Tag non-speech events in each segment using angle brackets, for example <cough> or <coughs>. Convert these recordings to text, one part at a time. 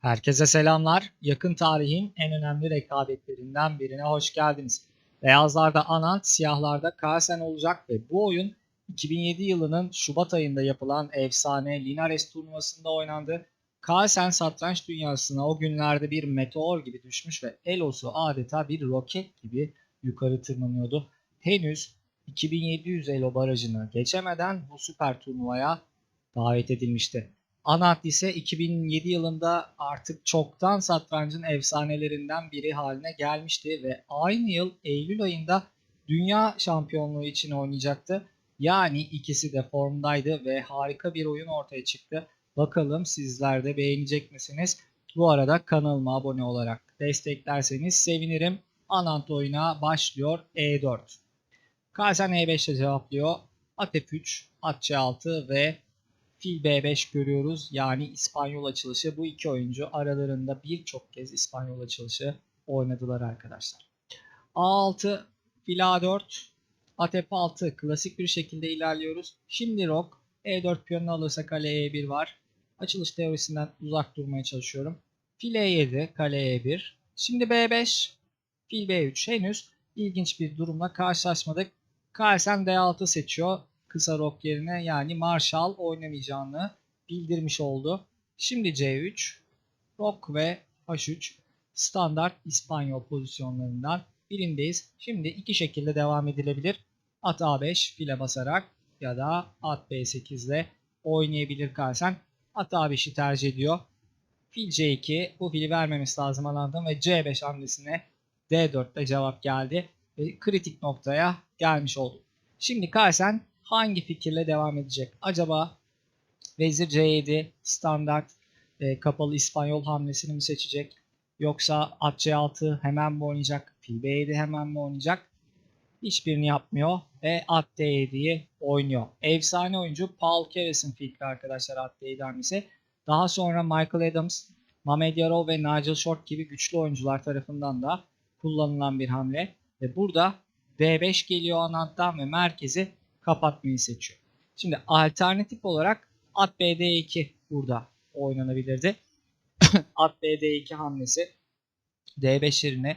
Herkese selamlar. Yakın tarihin en önemli rekabetlerinden birine hoş geldiniz. Beyazlarda Anant, siyahlarda Carlsen olacak ve bu oyun 2007 yılının Şubat ayında yapılan efsane Linares turnuvasında oynandı. Carlsen satranç dünyasına o günlerde bir meteor gibi düşmüş ve Elos'u adeta bir roket gibi yukarı tırmanıyordu. Henüz 2700 Elo barajını geçemeden bu süper turnuvaya davet edilmişti. Anant ise 2007 yılında artık çoktan satrancın efsanelerinden biri haline gelmişti ve aynı yıl Eylül ayında dünya şampiyonluğu için oynayacaktı. Yani ikisi de formdaydı ve harika bir oyun ortaya çıktı. Bakalım sizler de beğenecek misiniz? Bu arada kanalıma abone olarak desteklerseniz sevinirim. Anant oyuna başlıyor E4. Carlsen E5 ile cevaplıyor. At F3, At C6 ve Fil B5 görüyoruz. Yani İspanyol açılışı. Bu iki oyuncu aralarında birçok kez İspanyol açılışı oynadılar arkadaşlar. A6, Fil A4, At F6 klasik bir şekilde ilerliyoruz. Şimdi Rok E4 piyonunu alırsa kale E1 var. Açılış teorisinden uzak durmaya çalışıyorum. Fil E7, kale E1. Şimdi B5, Fil B3 henüz ilginç bir durumla karşılaşmadık. Carlsen D6 seçiyor kısa rok yerine yani Marshall oynamayacağını bildirmiş oldu. Şimdi C3, rok ve H3 standart İspanyol pozisyonlarından birindeyiz. Şimdi iki şekilde devam edilebilir. At A5 file basarak ya da at B8 ile oynayabilir Carlsen. At A5'i tercih ediyor. Fil C2 bu fili vermemesi lazım alandım ve C5 hamlesine D4'te cevap geldi. Ve kritik noktaya gelmiş olduk. Şimdi Carlsen hangi fikirle devam edecek? Acaba Vezir C7 standart e, kapalı İspanyol hamlesini mi seçecek? Yoksa at C6 hemen mi oynayacak? Fil B7 hemen mi oynayacak? Hiçbirini yapmıyor ve at D7'yi oynuyor. Efsane oyuncu Paul Keres'in fikri arkadaşlar at D7 hamlesi. Daha sonra Michael Adams, Mehmet Yarov ve Nigel Short gibi güçlü oyuncular tarafından da kullanılan bir hamle. Ve burada D5 geliyor Anant'tan ve merkezi kapatmayı seçiyor. Şimdi alternatif olarak at BD2 burada oynanabilirdi. <coughs> at BD2 hamlesi D5 yerine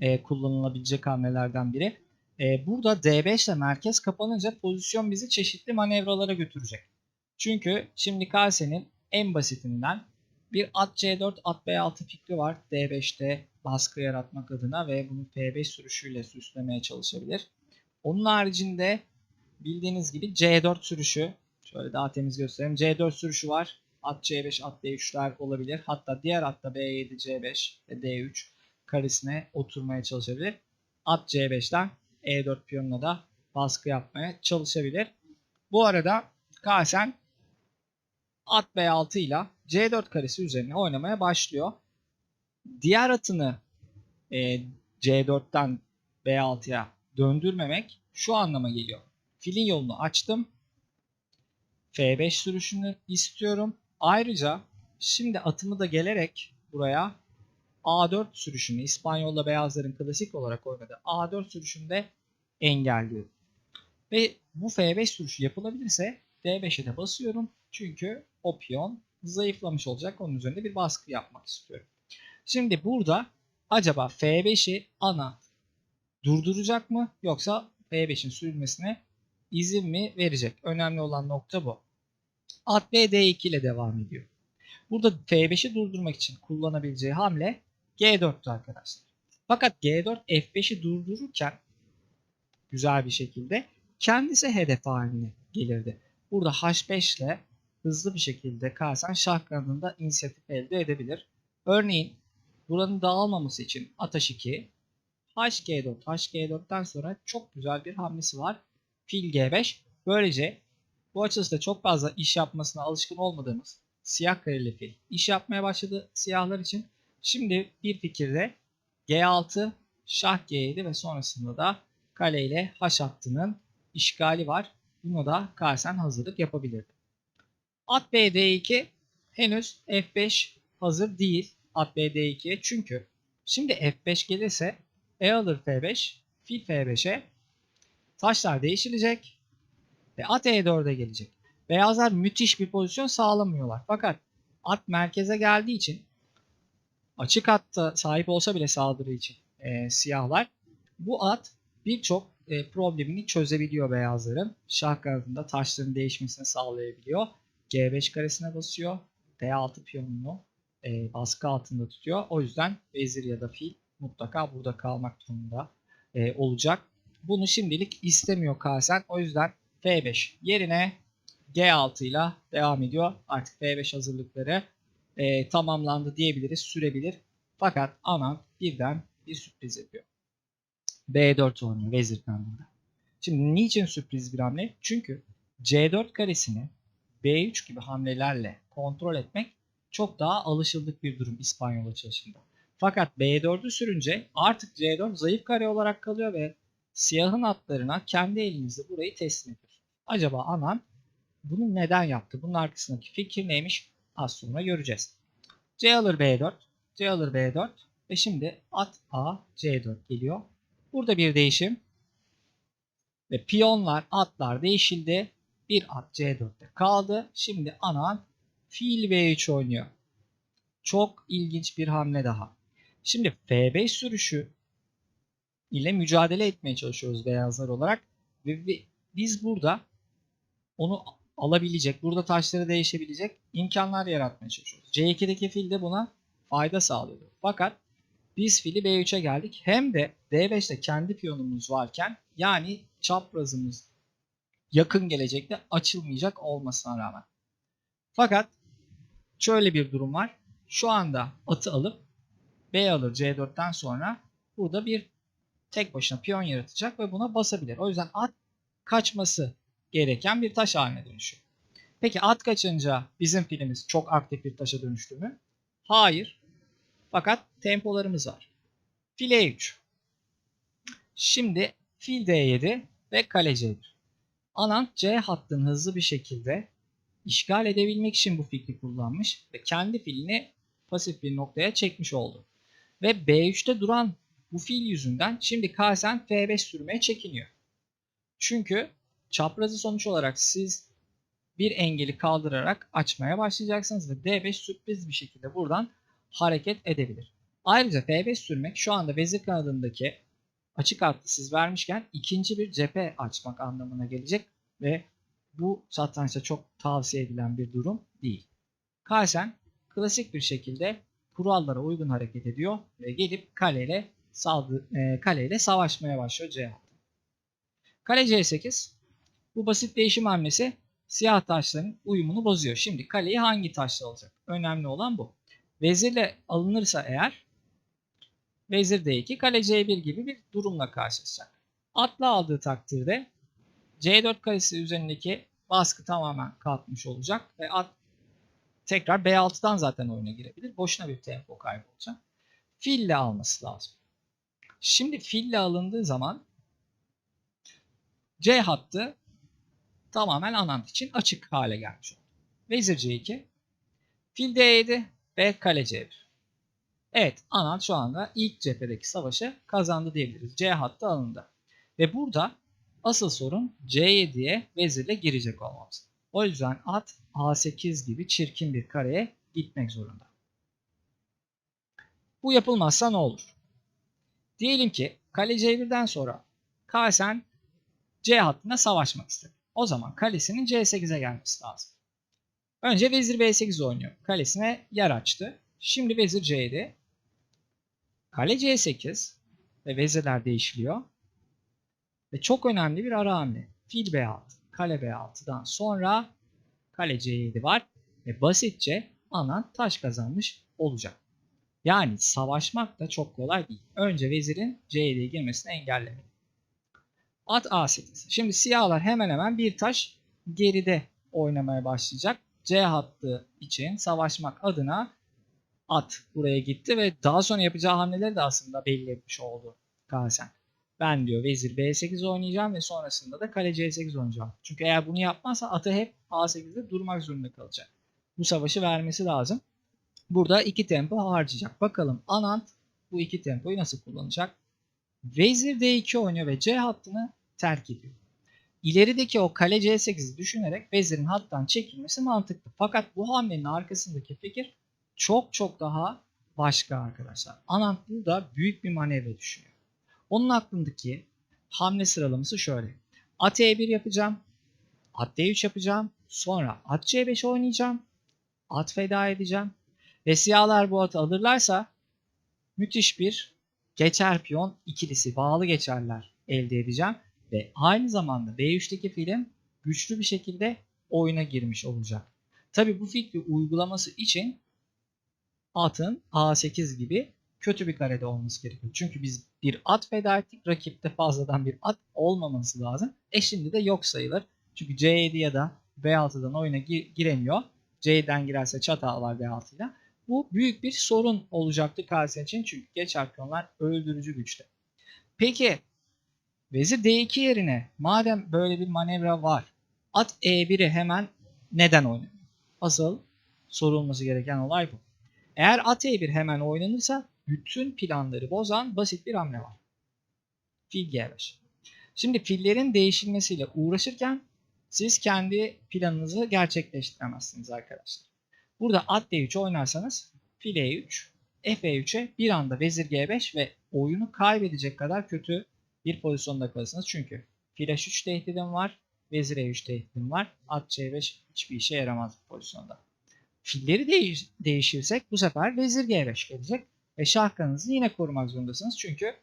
e, kullanılabilecek hamlelerden biri. E, burada D5 ile merkez kapanınca pozisyon bizi çeşitli manevralara götürecek. Çünkü şimdi Carlsen'in en basitinden bir at C4 at B6 fikri var D5'te baskı yaratmak adına ve bunu F5 sürüşüyle süslemeye çalışabilir. Onun haricinde bildiğiniz gibi C4 sürüşü. Şöyle daha temiz göstereyim. C4 sürüşü var. At C5, at D3'ler olabilir. Hatta diğer atta B7, C5 ve D3 karesine oturmaya çalışabilir. At C5'ten E4 piyonuna da baskı yapmaya çalışabilir. Bu arada Carlsen at B6 ile C4 karesi üzerine oynamaya başlıyor. Diğer atını e, C4'ten B6'ya döndürmemek şu anlama geliyor. Filin yolunu açtım. F5 sürüşünü istiyorum. Ayrıca şimdi atımı da gelerek buraya A4 sürüşünü İspanyol'la beyazların klasik olarak oynadığı A4 sürüşünde engelliyorum. Ve bu F5 sürüşü yapılabilirse D5'e de basıyorum. Çünkü o piyon zayıflamış olacak. Onun üzerinde bir baskı yapmak istiyorum. Şimdi burada acaba F5'i ana durduracak mı yoksa F5'in sürülmesine izin mi verecek? Önemli olan nokta bu. At B D2 ile devam ediyor. Burada F5'i durdurmak için kullanabileceği hamle G4'tü arkadaşlar. Fakat G4 F5'i durdururken güzel bir şekilde kendisi hedef haline gelirdi. Burada H5 ile hızlı bir şekilde Carlsen şah kanadında inisiyatif elde edebilir. Örneğin buranın dağılmaması için at H2, HG4, HG4'ten sonra çok güzel bir hamlesi var. Fil G5. Böylece bu açılışta çok fazla iş yapmasına alışkın olmadığımız siyah kareli fil iş yapmaya başladı siyahlar için. Şimdi bir fikirde G6, şah G7 ve sonrasında da kale ile H hattının işgali var. Bunu da Carlsen hazırlık yapabilirdi. At B D2 henüz F5 hazır değil at B D2'ye çünkü şimdi F5 gelirse E alır F5, fil F5'e taşlar değişilecek ve at E4'e gelecek. Beyazlar müthiş bir pozisyon sağlamıyorlar. Fakat at merkeze geldiği için açık hatta sahip olsa bile saldırı için e, siyahlar bu at birçok e, problemini çözebiliyor beyazların. Şah kanadında taşların değişmesini sağlayabiliyor. G5 karesine basıyor. D6 piyonunu e, baskı altında tutuyor. O yüzden vezir ya da fil mutlaka burada kalmak durumunda e, olacak. Bunu şimdilik istemiyor Kalsen. O yüzden F5 yerine G6 ile devam ediyor. Artık F5 hazırlıkları e, tamamlandı diyebiliriz. Sürebilir. Fakat Anan birden bir sürpriz yapıyor. B4 oynuyor vezir kanadında. Şimdi niçin sürpriz bir hamle? Çünkü C4 karesini B3 gibi hamlelerle kontrol etmek çok daha alışıldık bir durum İspanyol açılışında. Fakat B4'ü sürünce artık C4 zayıf kare olarak kalıyor ve siyahın atlarına kendi elinizde burayı teslim ediyor. Acaba Anan bunu neden yaptı? Bunun arkasındaki fikir neymiş? Az sonra göreceğiz. C alır B4, C alır B4 ve şimdi at A C4 geliyor. Burada bir değişim ve piyonlar, atlar değişildi. Bir at C4'te kaldı. Şimdi Anan fil B3 oynuyor. Çok ilginç bir hamle daha. Şimdi F5 sürüşü ile mücadele etmeye çalışıyoruz beyazlar olarak. Ve biz burada onu alabilecek, burada taşları değişebilecek imkanlar yaratmaya çalışıyoruz. C2'deki fil de buna fayda sağlıyor. Fakat biz fili B3'e geldik. Hem de D5'te kendi piyonumuz varken yani çaprazımız yakın gelecekte açılmayacak olmasına rağmen. Fakat şöyle bir durum var. Şu anda atı alıp B alır C4'ten sonra burada bir tek başına piyon yaratacak ve buna basabilir. O yüzden at kaçması gereken bir taş haline dönüşüyor. Peki at kaçınca bizim filimiz çok aktif bir taşa dönüştü mü? Hayır. Fakat tempolarımız var. Fil E3. Şimdi fil D7 ve kale C1. Anant C hattını hızlı bir şekilde işgal edebilmek için bu fikri kullanmış ve kendi filini pasif bir noktaya çekmiş oldu. Ve B3'te duran bu fil yüzünden şimdi Kazan F5 sürmeye çekiniyor. Çünkü çaprazı sonuç olarak siz bir engeli kaldırarak açmaya başlayacaksınız ve D5 sürpriz bir şekilde buradan hareket edebilir. Ayrıca F5 sürmek şu anda vezir kanadındaki açık hattı siz vermişken ikinci bir cephe açmak anlamına gelecek ve bu satrançta çok tavsiye edilen bir durum değil. Carlsen klasik bir şekilde kurallara uygun hareket ediyor ve gelip kaleyle saldı, e, kaleyle savaşmaya başlıyor C hattı. Kale C8 bu basit değişim hamlesi siyah taşların uyumunu bozuyor. Şimdi kaleyi hangi taşla alacak? Önemli olan bu. Vezirle alınırsa eğer vezir D2 kale C1 gibi bir durumla karşılaşacak. Atla aldığı takdirde C4 karesi üzerindeki baskı tamamen kalkmış olacak ve at tekrar B6'dan zaten oyuna girebilir. Boşuna bir tempo kaybı olacak. Fille alması lazım. Şimdi fille alındığı zaman C hattı tamamen anant için açık hale gelmiş oldu. Vezir C2, fil D7 ve kale C1. Evet anant şu anda ilk cephedeki savaşı kazandı diyebiliriz. C hattı alındı. Ve burada asıl sorun C7'ye vezirle girecek olmamız. O yüzden at A8 gibi çirkin bir kareye gitmek zorunda. Bu yapılmazsa ne olur? Diyelim ki kale C1'den sonra Carlsen C hattında savaşmak istedi. O zaman kalesinin C8'e gelmesi lazım. Önce vezir B8 oynuyor. Kalesine yer açtı. Şimdi vezir C7. Kale C8 ve vezirler değişiliyor. Ve çok önemli bir ara hamle. Fil B6, kale B6'dan sonra kale C7 var. Ve basitçe anan taş kazanmış olacak. Yani savaşmak da çok kolay değil. Önce vezirin C7'ye girmesini engellemeli. At A8. Şimdi siyahlar hemen hemen bir taş geride oynamaya başlayacak. C hattı için savaşmak adına at buraya gitti ve daha sonra yapacağı hamleleri de aslında belli etmiş oldu Galsen. Ben diyor vezir B8 oynayacağım ve sonrasında da kale C8 oynayacağım. Çünkü eğer bunu yapmazsa atı hep A8'de durmak zorunda kalacak. Bu savaşı vermesi lazım. Burada iki tempo harcayacak. Bakalım Anant bu iki tempoyu nasıl kullanacak? Vezir D2 oynuyor ve C hattını terk ediyor. İlerideki o kale C8'i düşünerek vezirin hattan çekilmesi mantıklı. Fakat bu hamlenin arkasındaki fikir çok çok daha başka arkadaşlar. Anant burada büyük bir manevra düşünüyor. Onun aklındaki hamle sıralaması şöyle. At E1 yapacağım. At D3 yapacağım. Sonra at C5 oynayacağım. At feda edeceğim. Ve siyahlar bu atı alırlarsa müthiş bir geçer piyon ikilisi bağlı geçerler elde edeceğim. Ve aynı zamanda B3'teki filim güçlü bir şekilde oyuna girmiş olacak. Tabi bu fikri uygulaması için atın A8 gibi kötü bir karede olması gerekiyor. Çünkü biz bir at feda ettik. Rakipte fazladan bir at olmaması lazım. E şimdi de yok sayılır. Çünkü C7 ya da B6'dan oyuna gi- giremiyor. C'den girerse çatal var B6 ile. Bu büyük bir sorun olacaktı Carlsen için. Çünkü geç piyonlar öldürücü güçte. Peki Vezir D2 yerine madem böyle bir manevra var at E1'i hemen neden oynanıyor? Asıl sorulması gereken olay bu. Eğer at E1 hemen oynanırsa bütün planları bozan basit bir hamle var. Fil G5. Şimdi fillerin değişilmesiyle uğraşırken siz kendi planınızı gerçekleştiremezsiniz arkadaşlar. Burada at D3 oynarsanız fil E3, F3'e bir anda vezir G5 ve oyunu kaybedecek kadar kötü bir pozisyonda kalırsınız. Çünkü fil H3 tehdidim var, vezir E3 tehdidim var. At C5 hiçbir işe yaramaz bu pozisyonda. Filleri değiş- değişirsek bu sefer vezir G5 gelecek ve şah kanınızı yine korumak zorundasınız. Çünkü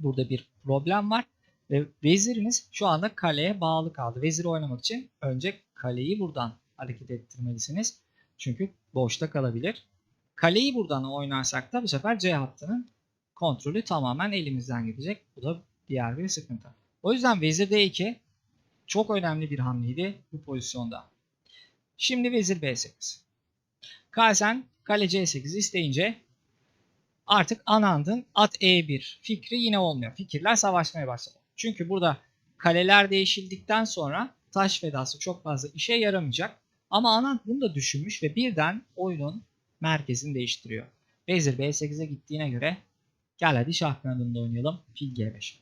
burada bir problem var ve veziriniz şu anda kaleye bağlı kaldı. Vezir oynamak için önce kaleyi buradan hareket ettirmelisiniz. Çünkü boşta kalabilir. Kaleyi buradan oynarsak da bu sefer C hattının kontrolü tamamen elimizden gidecek. Bu da diğer bir sıkıntı. O yüzden vezir D2 çok önemli bir hamleydi bu pozisyonda. Şimdi vezir B8. Carlsen kale C8 isteyince artık Anand'ın at E1 fikri yine olmuyor. Fikirler savaşmaya başladı. Çünkü burada kaleler değişildikten sonra taş fedası çok fazla işe yaramayacak. Ama Anand bunu da düşünmüş ve birden oyunun merkezini değiştiriyor. Vezir B8'e gittiğine göre gel hadi şah kanadında oynayalım. Fil G5.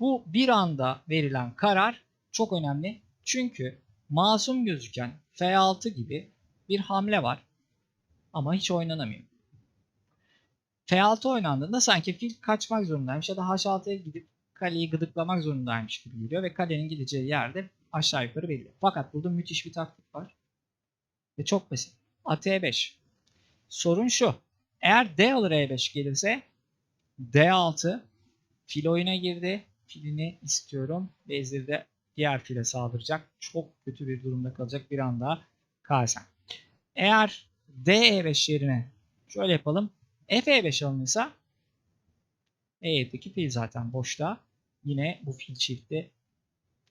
Bu bir anda verilen karar çok önemli. Çünkü masum gözüken F6 gibi bir hamle var. Ama hiç oynanamıyor. F6 oynandığında sanki fil kaçmak zorundaymış ya da H6'ya gidip kaleyi gıdıklamak zorundaymış gibi geliyor ve kalenin gideceği yerde aşağı yukarı belli. Fakat burada müthiş bir taktik var. Ve çok basit. At E5. Sorun şu. Eğer D alır E5 gelirse D6 fil oyuna girdi. Filini istiyorum. Vezir de diğer file saldıracak. Çok kötü bir durumda kalacak bir anda Carlsen. Eğer D E5 yerine şöyle yapalım. F E5 alınırsa E7'deki fil zaten boşta. Yine bu fil çifti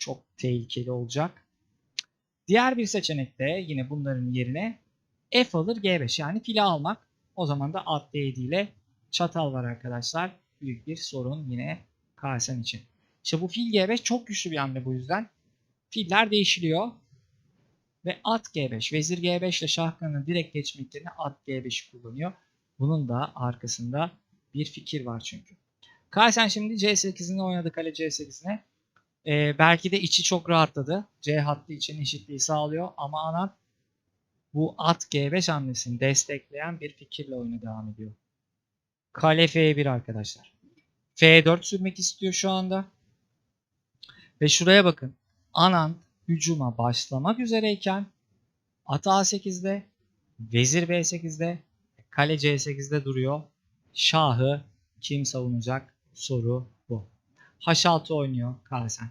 çok tehlikeli olacak. Diğer bir seçenek de yine bunların yerine F alır G5 yani fili almak. O zaman da at D7 ile çatal var arkadaşlar. Büyük bir sorun yine Carlsen için. İşte bu fil G5 çok güçlü bir hamle bu yüzden. Filler değişiliyor. Ve at G5, vezir G5 ile şah kanını direkt geçmek yerine at G5 kullanıyor. Bunun da arkasında bir fikir var çünkü. Carlsen şimdi C8'ini oynadı kale C8'ine. Ee, belki de içi çok rahatladı. C hattı için eşitliği sağlıyor ama Anand bu at G5 hamlesini destekleyen bir fikirle oyuna devam ediyor. Kale F1 arkadaşlar. F4 sürmek istiyor şu anda. Ve şuraya bakın. Anand hücuma başlamak üzereyken at A8'de, vezir B8'de, kale C8'de duruyor. Şahı kim savunacak? Soru. H6 oynuyor Carlsen.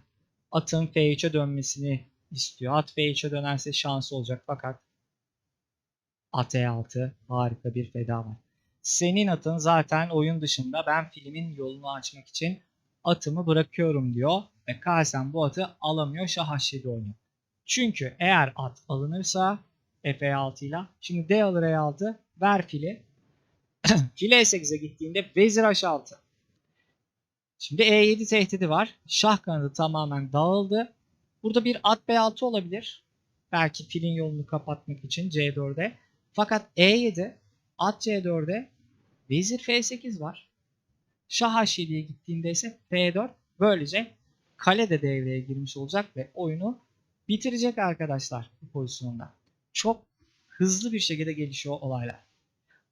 Atın F3'e dönmesini istiyor. At F3'e dönerse şansı olacak fakat at E6 harika bir feda var. Senin atın zaten oyun dışında ben filmin yolunu açmak için atımı bırakıyorum diyor. Ve Carlsen bu atı alamıyor. Şah H7 oynuyor. Çünkü eğer at alınırsa F6 ile şimdi D alır E6 ver fili. <clears throat> fil E8'e gittiğinde vezir H6. Şimdi E7 tehdidi var. Şah kanadı tamamen dağıldı. Burada bir at B6 olabilir. Belki filin yolunu kapatmak için C4'e. Fakat E7 at C4'e vezir F8 var. Şah H7'ye gittiğinde ise F4 böylece kale de devreye girmiş olacak ve oyunu bitirecek arkadaşlar bu pozisyonda. Çok hızlı bir şekilde gelişiyor olaylar.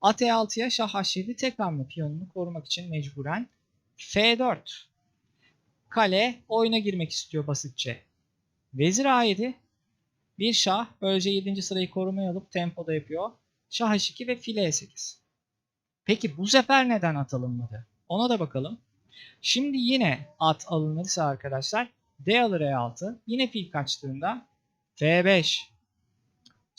At E6'ya şah H7 tek hamle piyonunu korumak için mecburen F4. Kale oyuna girmek istiyor basitçe. Vezir A7. Bir şah böylece 7. sırayı korumaya alıp tempoda yapıyor. Şah H2 ve file E8. Peki bu sefer neden at alınmadı? Ona da bakalım. Şimdi yine at alınırsa arkadaşlar D alır E6. Yine fil kaçtığında F5.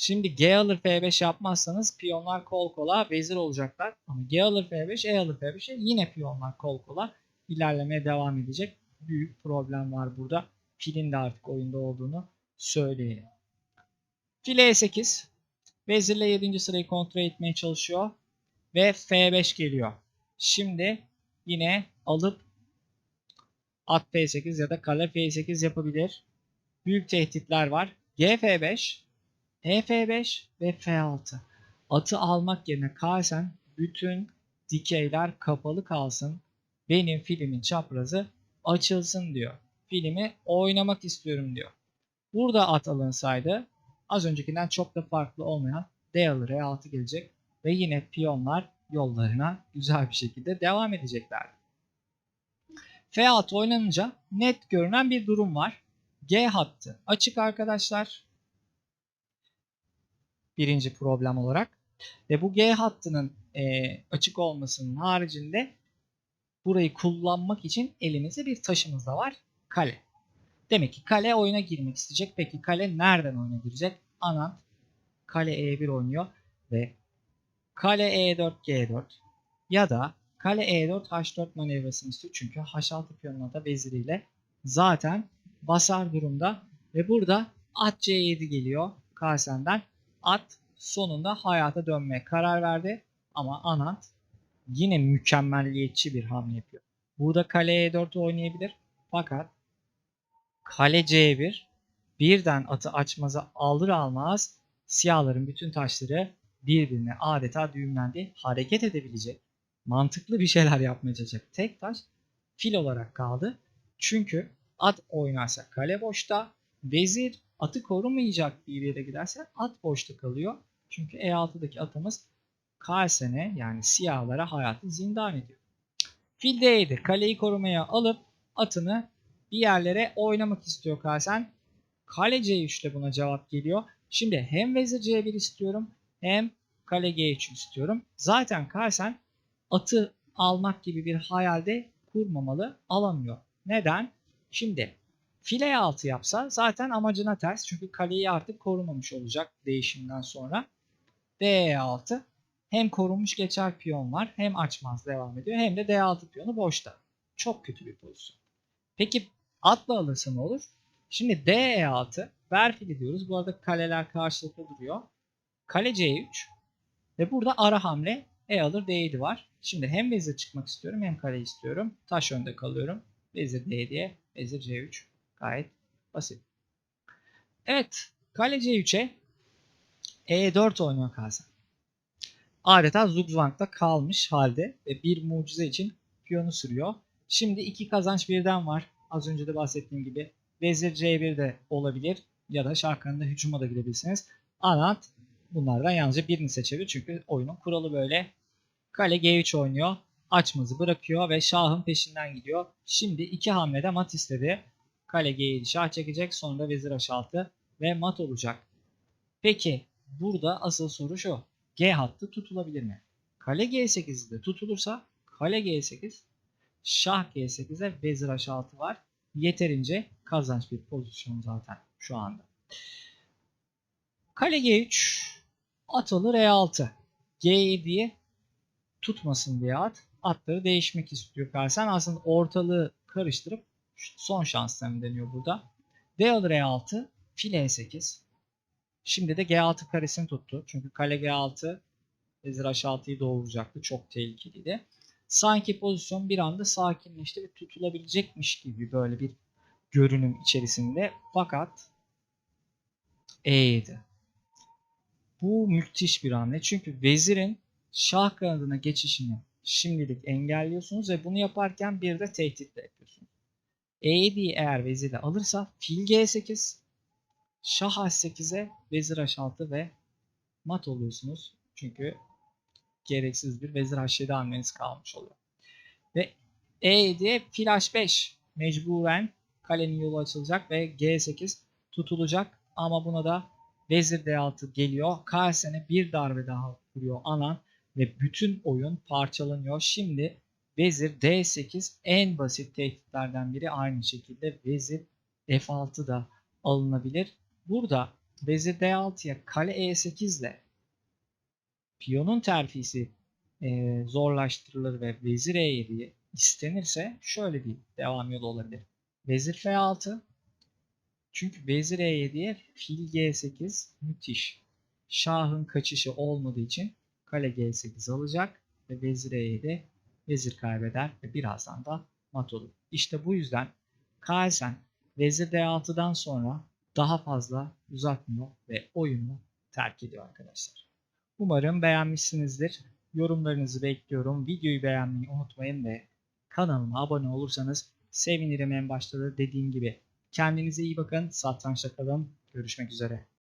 Şimdi G alır F5 yapmazsanız piyonlar kol kola vezir olacaklar. Ama G alır F5, E alır F5'e yine piyonlar kol kola ilerlemeye devam edecek. Büyük problem var burada. Filin de artık oyunda olduğunu söyleyelim. File E8. Vezirle 7. sırayı kontrol etmeye çalışıyor. Ve F5 geliyor. Şimdi yine alıp at F8 ya da kale F8 yapabilir. Büyük tehditler var. GF5, EF5 ve F6. Atı almak yerine Carlsen bütün dikeyler kapalı kalsın. Benim filmin çaprazı açılsın diyor. Filmi oynamak istiyorum diyor. Burada at alınsaydı az öncekinden çok da farklı olmayan D alır E6 gelecek ve yine piyonlar yollarına güzel bir şekilde devam edecekler. F6 oynanınca net görünen bir durum var. G hattı açık arkadaşlar. Birinci problem olarak. Ve bu G hattının e, açık olmasının haricinde burayı kullanmak için elimizde bir taşımız da var. Kale. Demek ki kale oyuna girmek isteyecek. Peki kale nereden oyuna girecek? Anant kale E1 oynuyor ve kale E4 G4 ya da kale E4 H4 manevrasını istiyor. Çünkü H6 piyonuna da veziriyle zaten basar durumda ve burada at C7 geliyor Carlsen'den. At sonunda hayata dönmeye karar verdi ama Anant yine mükemmelliyetçi bir hamle yapıyor. Burada kale E4 oynayabilir fakat kale C1 birden atı açmazı alır almaz siyahların bütün taşları birbirine adeta düğümlendi. Hareket edebilecek, mantıklı bir şeyler yapmaya çalışacak tek taş fil olarak kaldı. Çünkü at oynarsa kale boşta, vezir atı korumayacak bir yere giderse at boşta kalıyor. Çünkü E6'daki atımız Carlsen'e yani siyahlara hayatı zindan ediyor. Fil D7 kaleyi korumaya alıp atını bir yerlere oynamak istiyor Carlsen. Kale C3 ile buna cevap geliyor. Şimdi hem vezir C1 istiyorum hem kale G3 istiyorum. Zaten Carlsen atı almak gibi bir hayalde kurmamalı alamıyor. Neden? Şimdi file 6 yapsa zaten amacına ters. Çünkü kaleyi artık korumamış olacak değişimden sonra. D6 hem korunmuş geçer piyon var hem açmaz devam ediyor hem de D6 piyonu boşta. Çok kötü bir pozisyon. Peki atla alırsa ne olur? Şimdi D6 ver fili diyoruz. Bu arada kaleler karşılıklı duruyor. Kale C3 ve burada ara hamle E alır D7 var. Şimdi hem vezir çıkmak istiyorum hem kale istiyorum. Taş önde kalıyorum. Vezir D7'ye vezir C3 gayet basit. Evet kale C3'e E4 oynuyor Kazan. Adeta Zugzwang'da kalmış halde ve bir mucize için piyonu sürüyor. Şimdi iki kazanç birden var. Az önce de bahsettiğim gibi Vezir C1 de olabilir ya da şarkında hücuma da gidebilirsiniz. Anant bunlardan yalnızca birini seçebilir çünkü oyunun kuralı böyle. Kale G3 oynuyor. Açmazı bırakıyor ve şahın peşinden gidiyor. Şimdi iki hamlede mat istedi. Kale G7 şah çekecek sonra vezir H6 ve mat olacak. Peki burada asıl soru şu. G hattı tutulabilir mi? Kale G8'de tutulursa kale G8 şah G8'e vezir H6 var. Yeterince kazanç bir pozisyon zaten şu anda. Kale G3 at alır E6. G7'yi tutmasın diye at. Atları değişmek istiyor Carlsen. Aslında ortalığı karıştırıp son şanslarını deniyor burada. D alır E6. Fil E8. Şimdi de G6 karesini tuttu. Çünkü kale G6 vezir H6'yı doğuracaktı. Çok tehlikeliydi. Sanki pozisyon bir anda sakinleşti ve tutulabilecekmiş gibi böyle bir görünüm içerisinde. Fakat E7. Bu müthiş bir hamle. Çünkü vezirin şah kanadına geçişini şimdilik engelliyorsunuz ve bunu yaparken bir de tehditle yapıyorsunuz. E7'yi eğer vezirle alırsa fil G8, şah H8'e vezir H6 ve mat oluyorsunuz. Çünkü gereksiz bir vezir h7 hamleniz kalmış oluyor. Ve E7'ye fil h5 mecburen kalenin yolu açılacak ve G8 tutulacak ama buna da vezir D6 geliyor. Carlsen'e bir darbe daha vuruyor Anan ve bütün oyun parçalanıyor. Şimdi vezir D8 en basit tehditlerden biri aynı şekilde vezir F6 da alınabilir. Burada vezir D6'ya kale E8 ile piyonun terfisi e, zorlaştırılır ve vezir E7'yi istenirse şöyle bir devam yolu olabilir. Vezir F6 çünkü vezir E7'ye fil G8 müthiş. Şahın kaçışı olmadığı için kale G8 alacak ve vezir E7 vezir kaybeder ve birazdan da mat olur. İşte bu yüzden Carlsen vezir D6'dan sonra daha fazla uzatmıyor ve oyunu terk ediyor arkadaşlar. Umarım beğenmişsinizdir. Yorumlarınızı bekliyorum. Videoyu beğenmeyi unutmayın ve kanalıma abone olursanız sevinirim en başta da dediğim gibi. Kendinize iyi bakın. Satrançta kalın. Görüşmek üzere.